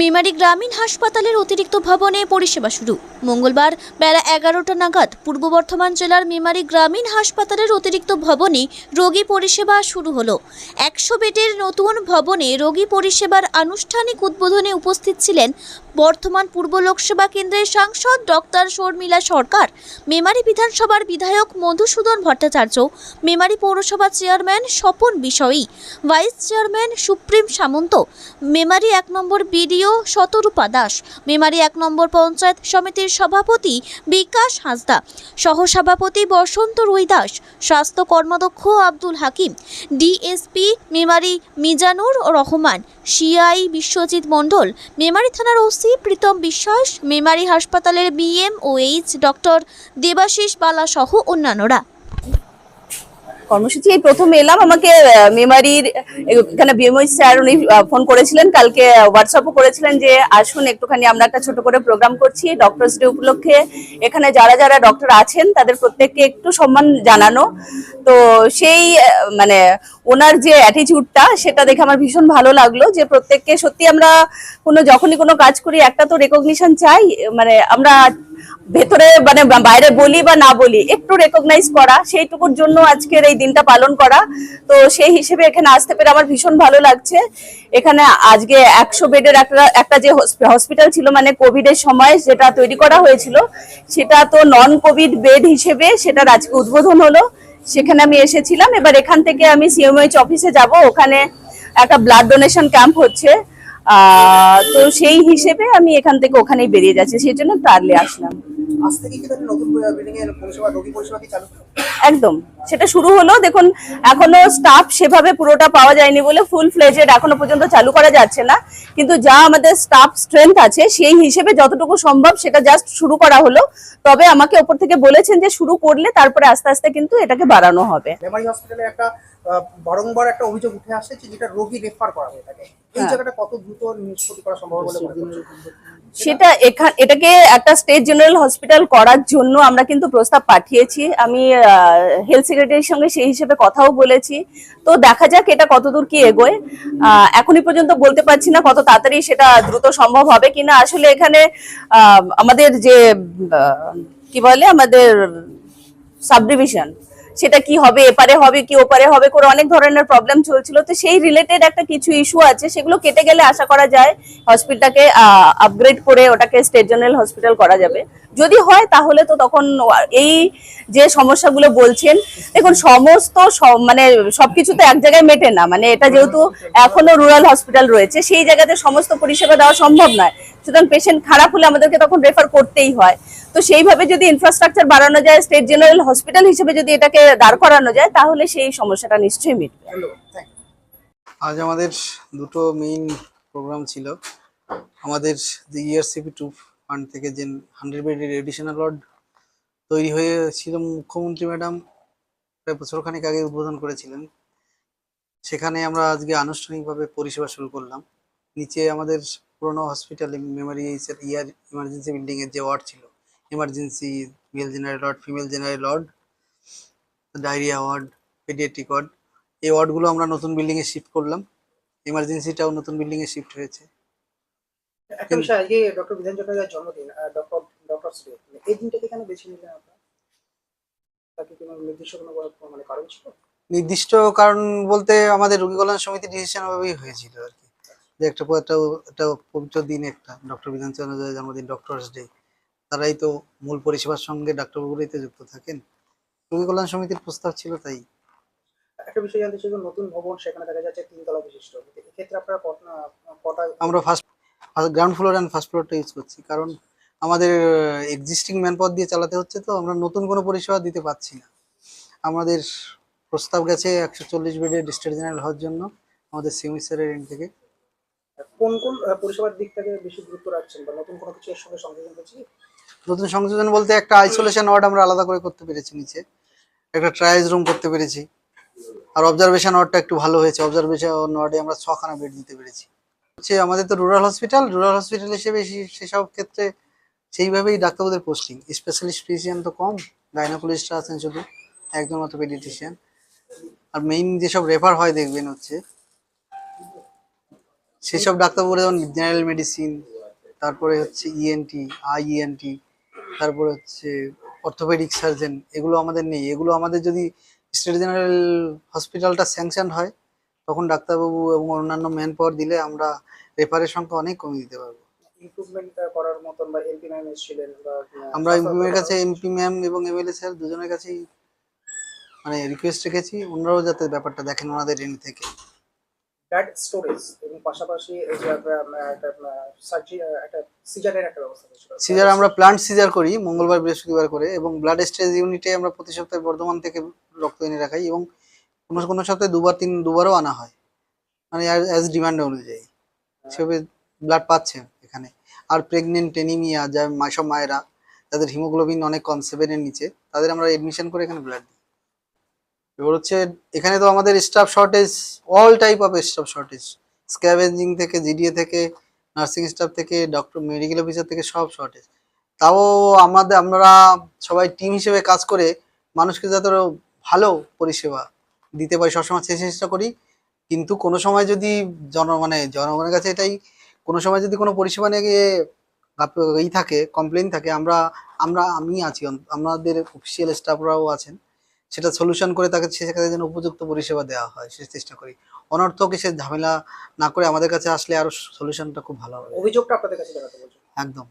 মেমারি গ্রামীণ হাসপাতালের অতিরিক্ত ভবনে পরিষেবা শুরু। মঙ্গলবার বেলা এগারোটা নাগাদ পূর্ব বর্ধমান জেলার মেমারি গ্রামীণ হাসপাতালের অতিরিক্ত ভবনে রোগী পরিষেবা শুরু হলো। একশো বেডের নতুন ভবনে রোগী পরিষেবার আনুষ্ঠানিক উদ্বোধনে উপস্থিত ছিলেন বর্ধমান পূর্ব লোকসভা কেন্দ্রের সাংসদ ডক্টর শর্মিলা সরকার, মেমারি বিধানসভার বিধায়ক মধুসূদন ভট্টাচার্য, মেমারি পৌরসভা chairman Swapan Bishayi vice chairman Suprim Samanta, Memari এক নম্বর বিডিও শতরূপা দাস। মেমারি এক নম্বর পঞ্চায়েত সমিতির সভাপতি বিকাশ হাঁসদা। সহসভাপতি বসন্ত রুই দাস। স্বাস্থ্য কর্মদক্ষ আব্দুল হাকিম। ডিএসপি মেমারি মিজানুর রহমান। সিআই বিশ্বজিৎ মণ্ডল। মেমারি থানার ওসি প্রীতম বিশ্বাস। মেমারি হাসপাতালের BM O H doctor Debasish Bala সহ অন্যান্যরা। কর্মসূচি। এই প্রথম এলাম, আমাকে মেমারির, এখানে বিএমও স্যার উনি ফোন করেছিলেন। কালকে হোয়াটসঅ্যাপও করেছিলেন যে, আসুন, একটুখানি আমরা একটা ছোট করে প্রোগ্রাম করছি ডক্টরস ডে উপলক্ষে। এখানে যারা যারা ডক্টর আছেন, তাদের প্রত্যেককে একটু সম্মান জানানো। তো সেই মানে ওনার যে অ্যাটিটিউডটা সেটা দেখে আমার ভীষণ ভালো লাগল যে, প্রত্যেককে সত্যি আমরা কোনো, যখনই কোনো কাজ করি, একটা তো রেকগনিশন চাই। মানে আমরা ভেতরে মানে বাইরে বলি বা না বলি, একটু রেকগনাইজ করা, সেইটুকুর জন্য আজকের এই দিনটা পালন করা। তো সেই হিসেবে এখানে আসতে পেরে আমার ভীষণ ভালো লাগছে। এখানে আজকে একশো বেডের একটা একটা যে হসপিটাল ছিল মানে কোভিডের সময় যেটা তৈরি করা হয়েছিল, সেটা তো নন কোভিড বেড হিসেবে সেটার আজকে উদ্বোধন হলো। সেখানে আমি এসেছিলাম, এবার এখান থেকে আমি সিএমএইচ অফিসে যাব। ওখানে একটা ব্লাড ডোনেশন ক্যাম্প হচ্ছে। তো সেই হিসেবে আমি এখান থেকে ওখানেই বেরিয়ে যাচ্ছি, সেই জন্য তারলে আসলাম আজ থেকে কি নতুন পরিষেবা রোগী পরিষেবা কি চালু? একদম। সেটা শুরু হলো দেখুন এখনও স্টাফ সেভাবে পুরোটা পাওয়া যায়নি বলে ফুল ফ্লেজেড এখনও পর্যন্ত চালু করা যাচ্ছে না। কিন্তু যা আমাদের স্টাফ স্ট্রেংথ আছে সেই হিসেবে যতটুকু সম্ভব সেটা জাস্ট শুরু করা হলো। তবে আমাকে ওপর থেকে বলেছেন যে শুরু করলে তারপরে আস্তে আস্তে কিন্তু এটাকে বাড়ানো হবে। মেমারি হসপিটালে একটা বারংবার একটা অভিযোগ উঠে আসছে যে যেটা রোগী রেফার করা হয়ে থাকে। এই হ্যাঁ। জায়গাটা কত দ্রুত নিষ্পত্তি করা সম্ভব বলে সেটা এখান এটাকে একটা স্টেট জেনারেল হসপিটাল করার জন্য আমরা কিন্তু প্রস্তাব পাঠিয়েছি। আমি হেলথ সেক্রেটারির সঙ্গে সেই হিসেবে কথাও বলেছি। তো দেখা যাক এটা কতদূর কি এগোয়। এখনই পর্যন্ত বলতে পারছি না কত তাড়াতাড়ি সেটা দ্রুত সম্ভব হবে কিনা। আসলে এখানে আমাদের যে কি বলে আমাদের সাবডিভিশন সেটা কি হবে, এপারে হবে কি ওপারে হবে, করে অনেক ধরনের প্রবলেম চলছিল। তো সেই রিলেটেড একটা কিছু ইস্যু আছে, সেগুলো কেটে গেলে আশা করা যায় হসপিটালটাকে আপগ্রেড করে ওটাকে স্টেট জেনারেল হসপিটাল করা যাবে। যদি হয়, তাহলে তো তখন এই যে সমস্যাগুলো বলছেন, দেখুন সমস্ত মানে সবকিছু তো এক জায়গায় মেটে না। মানে এটা যেহেতু এখনও রুরাল হসপিটাল রয়েছে, সেই জায়গাতে সমস্ত পরিষেবা দেওয়া সম্ভব নয়। সুতরাং পেশেন্ট খারাপ হলে আমাদেরকে তখন রেফার করতেই হয়। তো সেইভাবে যদি ইনফ্রাস্ট্রাকচার বাড়ানো যায় স্টেট জেনারেল হসপিটাল হিসেবে যদি এটাকে দাঁড় করানো যায় তাহলে সেই সমস্যাটা নিশ্চয়ই মিটবে। থ্যাংক আজ আমাদের দুটো মেইন প্রোগ্রাম ছিল। আমাদের যে ইআরসিপি টু ফান্ড থেকে যে হান্ড্রেড বেডের এডিশনাল ওয়ার্ড তৈরি হয়েছিল মুখ্যমন্ত্রী ম্যাডাম প্রায় বছরখানেক আগে উদ্বোধন করেছিলেন। সেখানে আমরা আজকে আনুষ্ঠানিকভাবে পরিষেবা শুরু করলাম। নিচে আমাদের পুরোনো হসপিটালে মেমারি ইয়ার ইমার্জেন্সি বিল্ডিংয়ের যে ওয়ার্ড ছিল emergency male general ward female general ward diarrhoea ward paediatric ward এই ওয়ার্ডগুলো আমরা নতুন বিল্ডিং এ শিফট করলাম। এমার্জেন্সিটাও নতুন বিল্ডিং এ শিফট হয়েছে। একটা বিষয় আজকে ডক্টর বিধান চট্টোপাধ্যায়ের জন্মদিন ডক্টর ডক্টর এই দিনটাকে কেন বেছে নিলেন আপনারা? তাকে কোনো নির্দিষ্ট কোনো মানে কারণ ছিল? নির্দিষ্ট কারণ বলতে আমাদের রোগী কল্যাণ সমিতি ডিসিশন ভাবেই হয়েছিল আর কি। যে একটা একটা একটা পবিত্র দিন একটা ডক্টর বিধান চন্দ্রের জন্মদিন ডক্টরস ডে তারাই তো মূল পরিষেবার সঙ্গে ডাক্তারবাবুরাই তো যুক্ত থাকেন। রোগী কল্যাণ সমিতির প্রস্তাব ছিল তাই। একটা বিষয় জানতে চাই নতুন ভবন সেখানে দেখা যাচ্ছে তিনতলা বিশিষ্ট। এক্ষেত্রে আপনারা কত- কটা আমরা first ground floor and first ফ্লোরটা ইউজ করছি কারণ আমাদের এক্সিস্টিং দিয়ে চালাতে হচ্ছে তো আমরা নতুন কোনো পরিষেবা দিতে পারছি না। আমাদের প্রস্তাব গেছে একশো চল্লিশ বেডের ডিস্ট্রিক্ট জেনারেল হওয়ার জন্য আমাদের সিমিস্টারের এন্ড থেকে। কোন কোন পরিষেবার দিক থেকে বেশি গুরুত্ব রাখছেন বা নতুন কোনো কিছু এর সঙ্গে সংযোজন করছি নতুন সংযোজন বলতে একটা আইসোলেশন ওয়ার্ড আমরা আলাদা করে করতে পেরেছি নিচে। একটা ট্রায়াল রুম করতে পেরেছি। আর অবজারভেশন ওয়ার্ডটা একটু ভালো হয়েছে। অবজারভেশন ওয়ার্ডে আমরা ছখানা বেড দিতে পেরেছি। হচ্ছে আমাদের তো রুরাল হসপিটাল রুরাল হসপিটাল হিসেবে সেসব ক্ষেত্রে সেইভাবেই ডাক্তারবাবুদের পোস্টিং স্পেশালিস্ট ফিজিশিয়ান তো কম গাইনোকোলজিস্টরা আছেন শুধু, একজন মাত্র পেডিয়াট্রিশিয়ান আর মেইন যেসব রেফার হয় দেখবেন হচ্ছে সেসব ডাক্তারবাবুরা যেমন জেনারেল মেডিসিন তারপরে হচ্ছে ইএনটি আই ইএনটি তারপরে হচ্ছে অর্থোপেডিক সার্জন এগুলো আমাদের নেই। এগুলো আমাদের যদি স্টেট জেনারেল হসপিটালটা স্যাংশন হয় তখন ডাক্তারবাবু এবং অন্যান্য ম্যান পাওয়ার দিলে আমরা রেফারের সংখ্যা অনেক কমিয়ে দিতে পারব। করার মতন বা এমপি ম্যাম এসেছিলেন আমরা এমপিএর কাছে এমপি ম্যাম এবং এমএলএ স্যার দুজনের কাছেই মানে রিকোয়েস্ট রেখেছি। ওনারাও যাতে ব্যাপারটা দেখেন ওনাদের এন্ড থেকে। ব্লাড স্টোরেজ এবং পাশাপাশি এই যে আপনার, আহ, একটা সার্জারি একটা সিজারের একটা ব্যবস্থা ছিল সিজার আমরা প্লান্ট সিজার করি মঙ্গলবার বৃহস্পতিবার করে এবং ব্লাড স্টেজ ইউনিটে আমরা প্রতি সপ্তাহে বর্ধমান থেকে রক্ত এনে রাখাই এবং কোনো কোনো সপ্তাহে দুবার তিন দুবারও আনা হয়। মানে অ্যাজ ডিমান্ড অনুযায়ী। সেভাবে ব্লাড পাচ্ছে এখানে। আর প্রেগনেন্ট এনিমিয়া যা মা- সব মায়েরা যাদের হিমোগ্লোবিন অনেক কম সেভেনের নিচে। তাদের আমরা এডমিশন করে এখানে ব্লাড দিই। এবার হচ্ছে এখানে তো আমাদের staff shortage all type of staff shortage scavenging থেকে জিডিএ থেকে নার্সিং স্টাফ থেকে ডক্টর মেডিকেল অফিসার থেকে সব শর্টেজ তাও আমাদের, আমরা সবাই টিম হিসেবে কাজ করে মানুষকে যাতে ভালো পরিষেবা দিতে পারি, সবসময় সে চেষ্টা করি। কিন্তু কোনো সময় যদি জন মানে জনগণের কাছে এটাই, কোনো সময় যদি কোনো পরিষেবা নিয়ে ই থাকে কমপ্লেন থাকে, আমরা আমরা, আমি আছি আমাদের অফিসিয়াল স্টাফরাও আছেন। সেটা সলিউশন করে তাকে সেখানে যেন উপযুক্ত পরিষেবা দেওয়া হয় সে চেষ্টা করি। অনর্থকে সে ঝামেলা না করে আমাদের কাছে আসলে আরও সলিউশনটা খুব ভালো হবে। অভিযোগটা আপনাদের কাছে একদম।